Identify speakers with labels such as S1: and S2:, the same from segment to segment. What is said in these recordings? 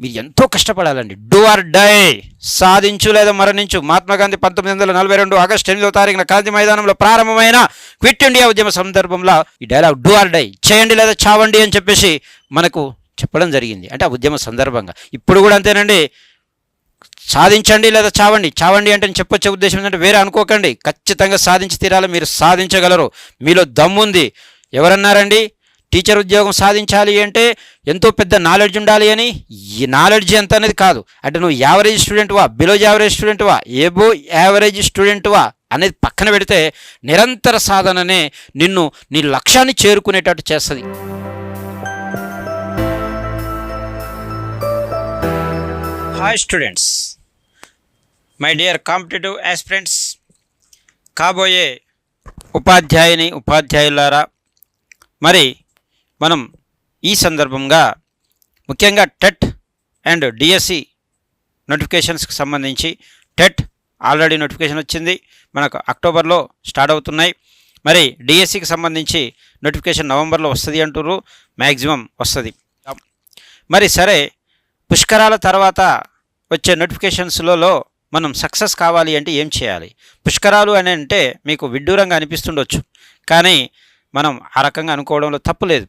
S1: మీరు ఎంతో కష్టపడాలండి. డూ ఆర్ డై సాధించు లేదా మరణించు. మహాత్మా గాంధీ పంతొమ్మిది వందల నలభై రెండు ఆగస్టు ఎనిమిదో తారీఖున గాంధీ మైదానంలో ప్రారంభమైన క్విట్ ఇండియా ఉద్యమ సందర్భంలో ఈ డైలాగ్ డూ ఆర్ డై చేయండి లేదా చావండి అని చెప్పేసి మనకు చెప్పడం జరిగింది. అంటే ఆ ఉద్యమ సందర్భంగా. ఇప్పుడు కూడా అంతేనండి. సాధించండి లేదా చావండి. చావండి అంటే నేను చెప్పొచ్చే ఉద్దేశం ఏంటంటే వేరే అనుకోకండి. ఖచ్చితంగా సాధించి తీరాలి. మీరు సాధించగలరు. మీలో దమ్ముంది. ఎవరన్నారండి? టీచర్ ఉద్యోగం సాధించాలి అంటే ఎంతో పెద్ద నాలెడ్జ్ ఉండాలి అని ఈ నాలెడ్జ్ ఎంత అనేది కాదు. అంటే నువ్వు యావరేజ్ స్టూడెంట్వా బిలో యావరేజ్ స్టూడెంట్వా ఏబో యావరేజ్ స్టూడెంట్వా అనేది పక్కన పెడితే నిరంతర సాధననే నిన్ను నీ లక్ష్యాన్ని చేరుకునేటట్టు చేస్తుంది. Hi students my dear competitive aspirants కాబోయే ఉపాధ్యాయుని ఉపాధ్యాయులారా మరి మనం ఈ సందర్భంగా ముఖ్యంగా టెట్ అండ్ డిఎస్సి నోటిఫికేషన్స్కి సంబంధించి టెట్ ఆల్రెడీ నోటిఫికేషన్ వచ్చింది. మనకు అక్టోబర్లో స్టార్ట్ అవుతున్నాయి. మరి డిఎస్సికి సంబంధించి నోటిఫికేషన్ నవంబర్లో వస్తుంది అంటారు మ్యాక్సిమం వస్తుంది. మరి సరే పుష్కరాల తర్వాత వచ్చే నోటిఫికేషన్స్లలో మనం సక్సెస్ కావాలి అంటే ఏం చేయాలి? పుష్కరాలు అని అంటే మీకు విడ్డూరంగా అనిపిస్తుండొచ్చు. కానీ మనం ఆ రకంగా అనుకోవడంలో తప్పు లేదు.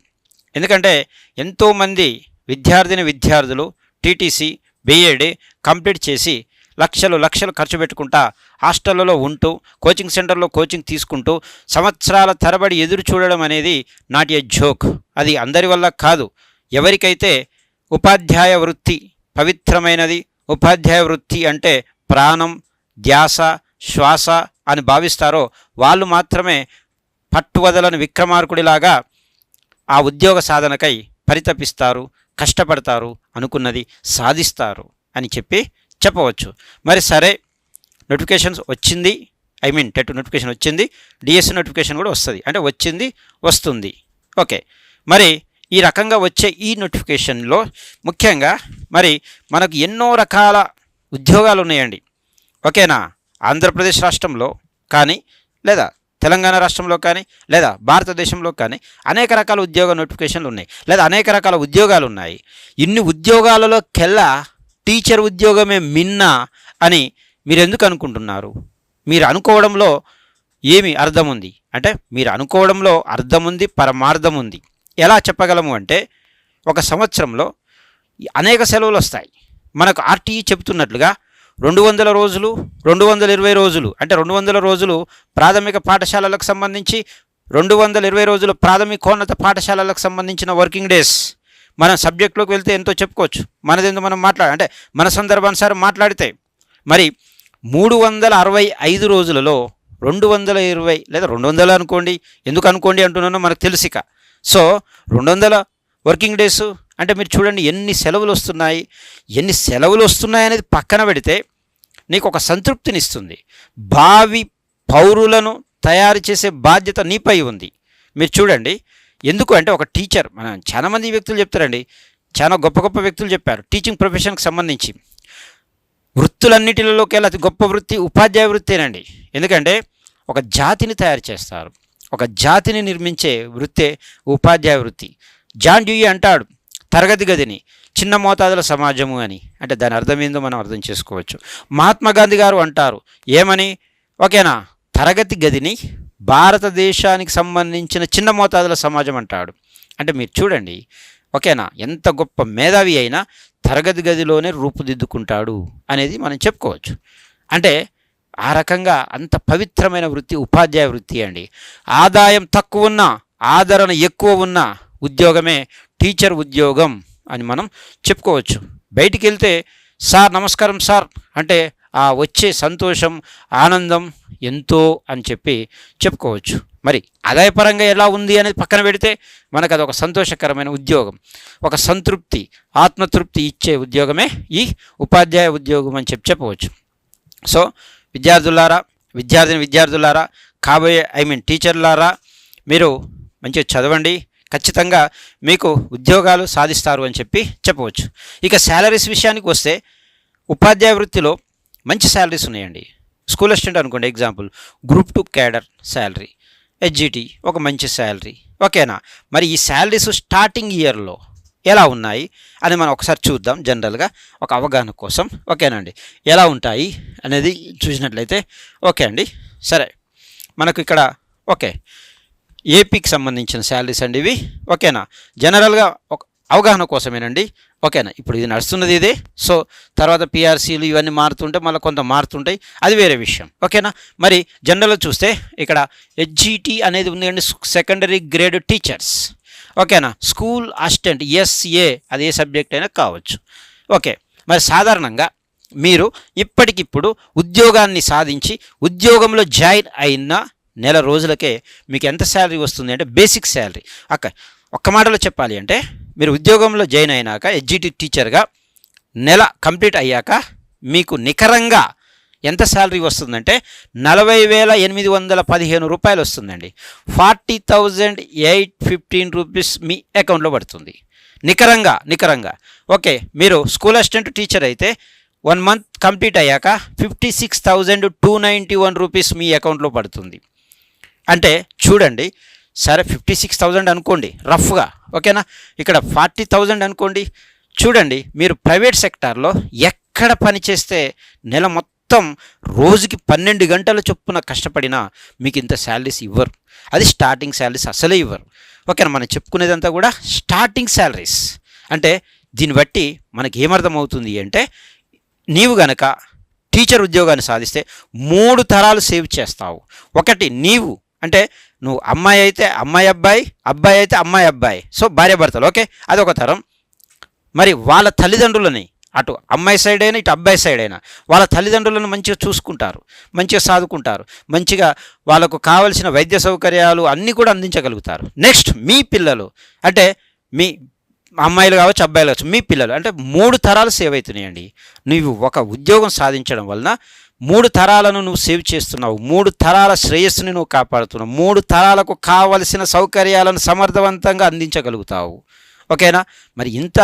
S1: ఎందుకంటే ఎంతోమంది విద్యార్థిని విద్యార్థులు టీటీసీ బీఏడి కంప్లీట్ చేసి లక్షలు లక్షలు ఖర్చు పెట్టుకుంటా హాస్టళ్ళలో ఉంటూ కోచింగ్ సెంటర్లో కోచింగ్ తీసుకుంటూ సంవత్సరాల తరబడి ఎదురు చూడడం అనేది నాట్ ఏ జోక్. అది అందరి వల్ల కాదు. ఎవరికైతే ఉపాధ్యాయ వృత్తి పవిత్రమైనది ఉపాధ్యాయ వృత్తి అంటే ప్రాణం ధ్యాస శ్వాస అని భావిస్తారో వాళ్ళు మాత్రమే పట్టువదలని విక్రమార్కుడిలాగా ఆ ఉద్యోగ సాధనకై పరితపిస్తారు కష్టపడతారు అనుకున్నది సాధిస్తారు అని చెప్పి చెప్పవచ్చు. మరి సరే నోటిఫికేషన్స్ వచ్చింది. ఐ మీన్ టెట్ నోటిఫికేషన్ వచ్చింది. డిఎస్సి నోటిఫికేషన్ కూడా వస్తుంది. అంటే వచ్చింది వస్తుంది. ఓకే. మరి ఈ రకంగా వచ్చే ఈ నోటిఫికేషన్లో ముఖ్యంగా మరి మనకు ఎన్నో రకాల ఉద్యోగాలు ఉన్నాయండి. ఓకేనా? ఆంధ్రప్రదేశ్ రాష్ట్రంలో కానీ లేదా తెలంగాణ రాష్ట్రంలో కానీ లేదా భారతదేశంలో కానీ అనేక రకాల ఉద్యోగ నోటిఫికేషన్లు ఉన్నాయి. లేదా అనేక రకాల ఉద్యోగాలు ఉన్నాయి. ఇన్ని ఉద్యోగాలలో కెల్లా టీచర్ ఉద్యోగమే మిన్న అని మీరు ఎందుకు అనుకుంటున్నారు? మీరు అనుకోవడంలో ఏమి అర్థం ఉంది? అంటే మీరు అనుకోవడంలో అర్థం ఉంది పరమార్థం ఉంది. ఎలా చెప్పగలము అంటే ఒక సంవత్సరంలో అనేక సెలవులు వస్తాయి. మనకు ఆర్టీఈ చెబుతున్నట్లుగా రెండు వందల రోజులు రెండు వందల ఇరవై రోజులు అంటే రెండు వందల రోజులు ప్రాథమిక పాఠశాలలకు సంబంధించి రెండు వందల ఇరవై రోజులు ప్రాథమికోన్నత పాఠశాలలకు సంబంధించిన వర్కింగ్ డేస్. మన సబ్జెక్టులోకి వెళ్తే ఎంతో చెప్పుకోవచ్చు. మనదేందో మనం మాట్లాడ అంటే మన సందర్భానుసారం మాట్లాడితే మరి మూడు వందల అరవై ఐదు రోజులలో రెండు వందల ఇరవై లేదా రెండు వందలు అనుకోండి ఎందుకు అనుకోండి అంటున్నానో మనకు తెలుసిక. సో రెండు వందల వర్కింగ్ డేసు అంటే మీరు చూడండి ఎన్ని సెలవులు వస్తున్నాయి ఎన్ని సెలవులు వస్తున్నాయి అనేది పక్కన పెడితే నీకు ఒక సంతృప్తినిస్తుంది. భావి పౌరులను తయారు చేసే బాధ్యత నీపై ఉంది. మీరు చూడండి ఎందుకు అంటే ఒక టీచర్ మన చాలామంది వ్యక్తులు చెప్తారండి చాలా గొప్ప గొప్ప వ్యక్తులు చెప్పారు టీచింగ్ ప్రొఫెషన్కి సంబంధించి. వృత్తులన్నిటిలోకి అతి గొప్ప వృత్తి ఉపాధ్యాయ వృత్తేనండి. ఎందుకంటే ఒక జాతిని తయారు చేస్తారు ఒక జాతిని నిర్మించే వృత్తే ఉపాధ్యాయ వృత్తి. జాన్ డ్యూయి అంటాడు తరగతి గదిని చిన్న మోతాదుల సమాజము అని. అంటే దాని అర్థం ఏందో మనం అర్థం చేసుకోవచ్చు. మహాత్మా గాంధీ గారు అంటారు ఏమని? ఓకేనా? తరగతి గదిని భారతదేశానికి సంబంధించిన చిన్న మోతాదుల సమాజం అంటాడు. అంటే మీరు చూడండి ఓకేనా? ఎంత గొప్ప మేధావి అయినా తరగతి గదిలోనే రూపుదిద్దుకుంటాడు అనేది మనం చెప్పుకోవచ్చు. అంటే ఆ రకంగా అంత పవిత్రమైన వృత్తి ఉపాధ్యాయ వృత్తి అండి. ఆదాయం తక్కువ ఉన్న ఆదరణ ఎక్కువ ఉన్న ఉద్యోగమే టీచర్ ఉద్యోగం అని మనం చెప్పుకోవచ్చు. బయటికి వెళ్తే సార్ నమస్కారం సార్ అంటే ఆ వచ్చే సంతోషం ఆనందం ఎంతో అని చెప్పి చెప్పుకోవచ్చు. మరి ఆదాయపరంగా ఎలా ఉంది అనేది పక్కన పెడితే మనకు అది ఒక సంతోషకరమైన ఉద్యోగం. ఒక సంతృప్తి ఆత్మతృప్తి ఇచ్చే ఉద్యోగమే ఈ ఉపాధ్యాయ ఉద్యోగం అని చెప్పి చెప్పవచ్చు. సో విద్యార్థులారా విద్యార్థిని విద్యార్థులారా కాబోయే ఐ మీన్ టీచర్లారా మీరు మంచిగా చదవండి ఖచ్చితంగా మీకు ఉద్యోగాలు సాధిస్తారు అని చెప్పి చెప్పవచ్చు. ఇక శాలరీస్ విషయానికి వస్తే ఉపాధ్యాయ వృత్తిలో మంచి శాలరీస్ ఉన్నాయండి. స్కూల్ అసిస్టెంట్ అనుకోండి example group two cadre salary HGT ఒక మంచి శాలరీ ఓకేనా? మరి ఈ శాలరీస్ స్టార్టింగ్ ఇయర్లో ఎలా ఉన్నాయి అని మనం ఒకసారి చూద్దాం జనరల్గా ఒక అవగాహన కోసం ఓకేనండి? ఎలా ఉంటాయి అనేది చూసినట్లయితే ఓకే అండి? సరే మనకు ఇక్కడ ఓకే ఏపీకి సంబంధించిన శాలరీస్ అండి ఇవి. ఓకేనా? జనరల్గా ఒక అవగాహన కోసమేనండి. ఓకేనా? ఇప్పుడు ఇది నడుస్తున్నది ఇదే. సో తర్వాత పిఆర్సీలు ఇవన్నీ మారుతుంటే మళ్ళీ కొంత మారుతుంటాయి. అది వేరే విషయం. ఓకేనా? మరి జనరల్గా చూస్తే ఇక్కడ హెచ్జిటి అనేది ఉందండి సెకండరీ గ్రేడ్ టీచర్స్. ఓకేనా? స్కూల్ అసిస్టెంట్ ఎస్ఏ అది ఏ సబ్జెక్ట్ అయినా కావచ్చు. ఓకే. మరి సాధారణంగా మీరు ఇప్పటికిప్పుడు ఉద్యోగాన్ని సాధించి ఉద్యోగంలో జాయిన్ అయిన నెల రోజులకే మీకు ఎంత శాలరీ వస్తుంది అంటే బేసిక్ శాలరీ. అక్క ఒక్క మాటలో చెప్పాలి అంటే మీరు ఉద్యోగంలో జాయిన్ అయినాక ఎడ్జిటి టీచర్గా నెల కంప్లీట్ అయ్యాక మీకు నికరంగా ఎంత శాలరీ వస్తుందంటే నలభై వేల ఎనిమిది వందల పదిహేను రూపాయలు వస్తుందండి. Forty thousand eight fifteen rupees మీ అకౌంట్లో పడుతుంది. నికరంగా నికరంగా. ఓకే మీరు స్కూల్ అసిస్టెంట్ టీచర్ అయితే వన్ మంత్ కంప్లీట్ అయ్యాక fifty six thousand two ninety one rupees మీ అకౌంట్లో పడుతుంది. అంటే చూడండి సరే ఫిఫ్టీ సిక్స్ థౌజండ్ అనుకోండి రఫ్గా ఓకేనా? ఇక్కడ ఫార్టీ థౌజండ్ అనుకోండి చూడండి మీరు ప్రైవేట్ సెక్టార్లో ఎక్కడ పని చేస్తే నెల మొత్తం రోజుకి పన్నెండు గంటల చొప్పున కష్టపడినా మీకు ఇంత శాలరీస్ ఇవ్వరు. అది స్టార్టింగ్ శాలరీస్ అసలే ఇవ్వరు. ఓకేనా? మనం చెప్పుకునేదంతా కూడా స్టార్టింగ్ శాలరీస్. అంటే దీన్ని బట్టి మనకి ఏమర్థమవుతుంది అంటే నీవు గనక టీచర్ ఉద్యోగాన్ని సాధిస్తే మూడు తరాలు సేవ్ చేస్తావు. ఒకటి నీవు అంటే నువ్వు అమ్మాయి అయితే అమ్మాయి అబ్బాయి అబ్బాయి అయితే అమ్మాయి అబ్బాయి. సో భార్య భర్తలు ఓకే? అదొక తరం. మరి వాళ్ళ తల్లిదండ్రులని అటు అమ్మాయి సైడ్ అయినా ఇటు అబ్బాయి సైడ్ అయినా వాళ్ళ తల్లిదండ్రులను మంచిగా చూసుకుంటారు మంచిగా సాదుకుంటారు మంచిగా వాళ్ళకు కావలసిన వైద్య సౌకర్యాలు అన్నీ కూడా అందించగలుగుతారు. నెక్స్ట్ మీ పిల్లలు. అంటే మీ అమ్మాయిలు కావచ్చు అబ్బాయిలు కావచ్చు మీ పిల్లలు. అంటే మూడు తరాలు సేవ్ అవుతున్నాయండి. నువ్వు ఒక ఉద్యోగం సాధించడం వలన మూడు తరాలను నువ్వు సేవ్ చేస్తున్నావు. మూడు తరాల శ్రేయస్సుని నువ్వు కాపాడుతున్నావు. మూడు తరాలకు కావలసిన సౌకర్యాలను సమర్థవంతంగా అందించగలుగుతావు. ఓకేనా? మరి ఇంత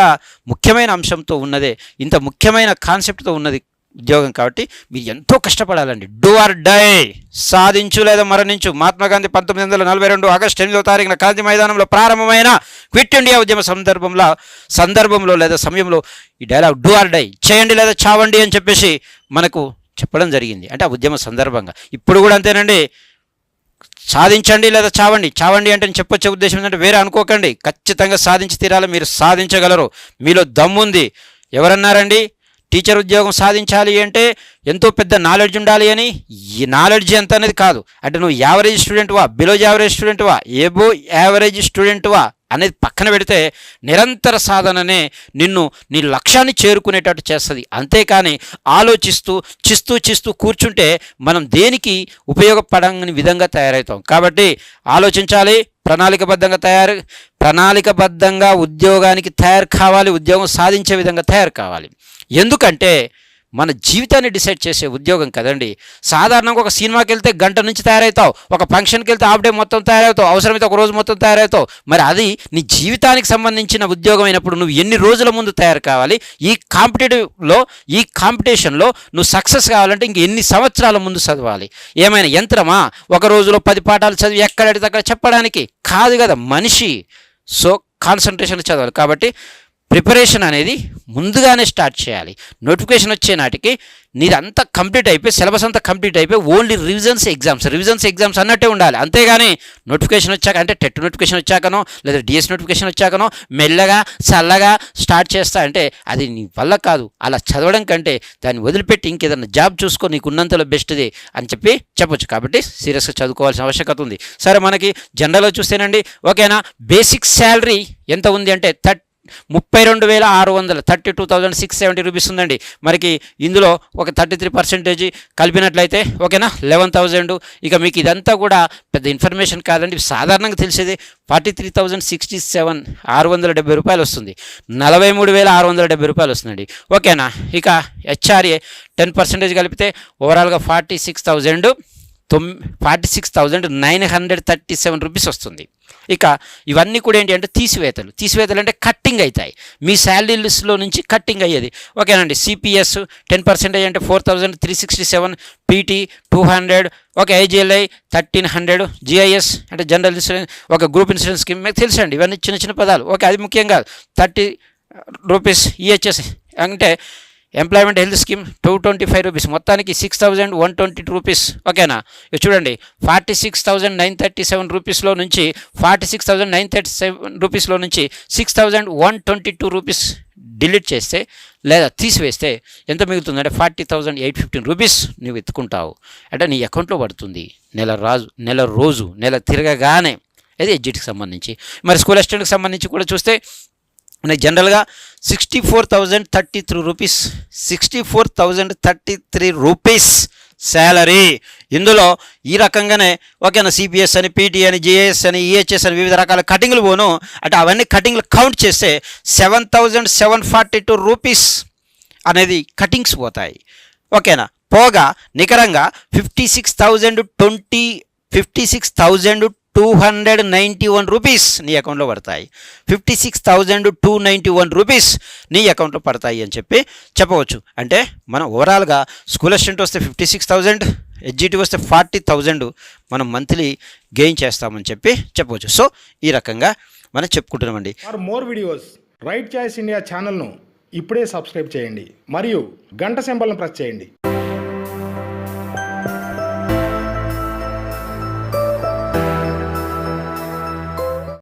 S1: ముఖ్యమైన అంశంతో ఉన్నదే ఇంత ముఖ్యమైన కాన్సెప్ట్తో ఉన్నది ఉద్యోగం కాబట్టి మీరు ఎంతో కష్టపడాలండి. Do or die. సాధించు లేదా మరణించు. మహాత్మా గాంధీ పంతొమ్మిది వందల నలభై రెండు ఆగస్టు ఎనిమిదో తారీఖున గాంధీ మైదానంలో ప్రారంభమైన క్విట్ ఇండియా ఉద్యమ సందర్భంలో సందర్భంలో లేదా సమయంలో ఈ డైలాగ్ డూ ఆర్ డై. చేయండి లేదా చావండి అని చెప్పేసి మనకు చెప్పడం జరిగింది. అంటే ఆ ఉద్యమ సందర్భంగా. ఇప్పుడు కూడా అంతేనండి. సాధించండి లేదా చావండి. చావండి అంటే నేను చెప్పొచ్చే ఉద్దేశం ఏంటంటే వేరే అనుకోకండి. ఖచ్చితంగా సాధించి తీరాలి. మీరు సాధించగలరు. మీలో దమ్ముంది ఎవరన్నారండి? టీచర్ ఉద్యోగం సాధించాలి అంటే ఎంతో పెద్ద నాలెడ్జ్ ఉండాలి అని? ఈ నాలెడ్జ్ ఎంత అనేది కాదు. అంటే నువ్వు యావరేజ్ స్టూడెంట్వా బిలో యావరేజ్ స్టూడెంట్వా ఏబో యావరేజ్ స్టూడెంట్వా అనేది పక్కన పెడితే నిరంతర సాధననే నిన్ను నీ లక్ష్యాన్ని చేరుకునేటట్టు చేస్తుంది. అంతేకాని ఆలోచిస్తూ చిస్తూ చిస్తూ కూర్చుంటే మనం దేనికి ఉపయోగపడని విధంగా తయారవుతాం. కాబట్టి ఆలోచించాలి ప్రణాళికబద్ధంగా తయారు ప్రణాళికబద్ధంగా ఉద్యోగానికి తయారు కావాలి ఉద్యోగం సాధించే విధంగా తయారు కావాలి. ఎందుకంటే మన జీవితాన్ని డిసైడ్ చేసే ఉద్యోగం కదండి. సాధారణంగా ఒక సినిమాకి వెళ్తే గంట నుంచి తయారవుతావు ఒక ఫంక్షన్కి వెళ్తే హాఫ్ డే మొత్తం తయారవుతావు అవసరమైతే ఒక రోజు మొత్తం తయారవుతావు. మరి అది నీ జీవితానికి సంబంధించిన ఉద్యోగం అయినప్పుడు నువ్వు ఎన్ని రోజుల ముందు తయారు కావాలి? ఈ కాంపిటేటివ్లో ఈ కాంపిటీషన్లో నువ్వు సక్సెస్ కావాలంటే ఇంక ఎన్ని సంవత్సరాల ముందు చదవాలి? ఏమైనా యంత్రమా? ఒక రోజులో పది పాఠాలు చదివి ఎక్కడ అక్కడ చెప్పడానికి? కాదు కదా మనిషి. సో కాన్సన్ట్రేషన్ చదవాలి. కాబట్టి ప్రిపరేషన్ అనేది ముందుగానే స్టార్ట్ చేయాలి. నోటిఫికేషన్ వచ్చే నాటికి నీదంతా కంప్లీట్ అయిపోయి సిలబస్ అంతా కంప్లీట్ అయిపోయి only revisions exams. Revisions exams అన్నట్టే ఉండాలి. అంతేగాని నోటిఫికేషన్ వచ్చాక అంటే టెట్ నోటిఫికేషన్ వచ్చాకనో లేదా డిఎస్ నోటిఫికేషన్ వచ్చాకనో మెల్లగా చల్లగా స్టార్ట్ చేస్తా అంటే అది నీ వల్ల కాదు. అలా చదవడం కంటే దాన్ని వదిలిపెట్టి ఇంకేదన్నా జాబ్ చూసుకో నీకు ఉన్నంతలో బెస్ట్ది అని చెప్పి చెప్పొచ్చు. కాబట్టి సీరియస్గా చదువుకోవాల్సిన ఆవశ్యకత ఉంది. సరే మనకి జనరల్గా చూస్తేనండి ఓకేనా? బేసిక్ శాలరీ ఎంత ఉంది అంటే థర్టీ ముప్పై రెండు వేల ఆరు వందలు thirty two thousand six seventy rupees ఉందండి. మనకి ఇందులో ఒక థర్టీ త్రీ పర్సెంటేజ్ కలిపినట్లయితే ఓకేనా? Eleven thousand. ఇక మీకు ఇదంతా కూడా పెద్ద ఇన్ఫర్మేషన్ కాదండి. సాధారణంగా తెలిసేది forty three thousand sixty seven ఆరు వందల డెబ్బై రూపాయలు వస్తుంది. నలభై మూడు వేల ఆరు వందల డెబ్బై రూపాయలు వస్తుందండి. ఓకేనా? ఇక హెచ్ఆర్ఏ టెన్ పర్సెంటేజ్ కలిపితే ఓవరాల్గా forty six thousand. తొమ్ forty six thousand nine hundred thirty seven rupees వస్తుంది. ఇక ఇవన్నీ కూడా ఏంటి అంటే తీసివేతలు. తీసివేతలు అంటే కట్టింగ్ అవుతాయి. మీ శాలరీ లిస్ట్లో నుంచి కట్టింగ్ అయ్యేది. ఓకేనండి సిపిఎస్ టెన్ పర్సెంటేజ్ అంటే four thousand three sixty seven PT two hundred ఒక ఐజిఎల్ఐ థర్టీన్ హండ్రెడ్ జిఐఎస్ అంటే జనరల్ ఇన్సూరెన్స్ ఒక గ్రూప్ ఇన్సూరెన్స్ స్కీమ్ మీకు తెలుసండి ఇవన్నీ చిన్న చిన్న పదాలు. ఓకే అది ముఖ్యం కాదు. థర్టీ రూపీస్ ఈహెచ్ఎస్ అంటే employment health scheme two twenty five rupees మొత్తానికి six thousand one twenty rupees ఓకేనా? ఇక చూడండి. Forty six thousand nine thirty seven రూపీస్లో నుంచి forty six thousand nine thirty seven రూపీస్లో నుంచి six thousand one twenty two rupees delete చేస్తే లేదా తీసివేస్తే ఎంత మిగులుతుందంటే forty thousand eight fifteen rupees నువ్వు ఎత్తుకుంటావు. అంటే నీ అకౌంట్లో పడుతుంది. నెల రాజు నెల రోజు నెల తిరగగానే. అది ఎడ్జిట్కి సంబంధించి. మరి స్కూల్ అసిస్టెంట్కి సంబంధించి కూడా చూస్తే ఉన్నాయి జనరల్గా sixty four thousand thirty three rupees sixty four thousand thirty three rupees salary ఇందులో ఈ రకంగానే ఓకేనా సిపిఎస్ అని పీటీ అని జిఎస్ అని ఈహెచ్ఎస్ అని వివిధ రకాల కటింగ్లు పోను. అంటే అవన్నీ కటింగ్లు కౌంట్ చేస్తే seven thousand seven forty two rupees అనేది కటింగ్స్ పోతాయి. ఓకేనా పోగా నికరంగా fifty six thousand twenty fifty six thousand two hundred ninety one rupees నీ అకౌంట్లో పడతాయి. Fifty six thousand two ninety one rupees నీ అకౌంట్లో పడతాయి అని చెప్పి చెప్పవచ్చు. అంటే మనం ఓవరాల్గా స్కూల్ అసిస్టెంట్ వస్తే ఫిఫ్టీ సిక్స్ థౌజండ్ హెచ్జిటి వస్తే ఫార్టీ థౌజండ్ మనం మంత్లీ గెయిన్ చేస్తామని చెప్పి చెప్పవచ్చు. సో ఈ రకంగా మనం చెప్పుకుంటున్నామండి.
S2: For more videos right choice India ఛానల్ను ఇప్పుడే సబ్స్క్రైబ్ చేయండి. మరియు గంట సింబల్ను ప్రెస్ చేయండి.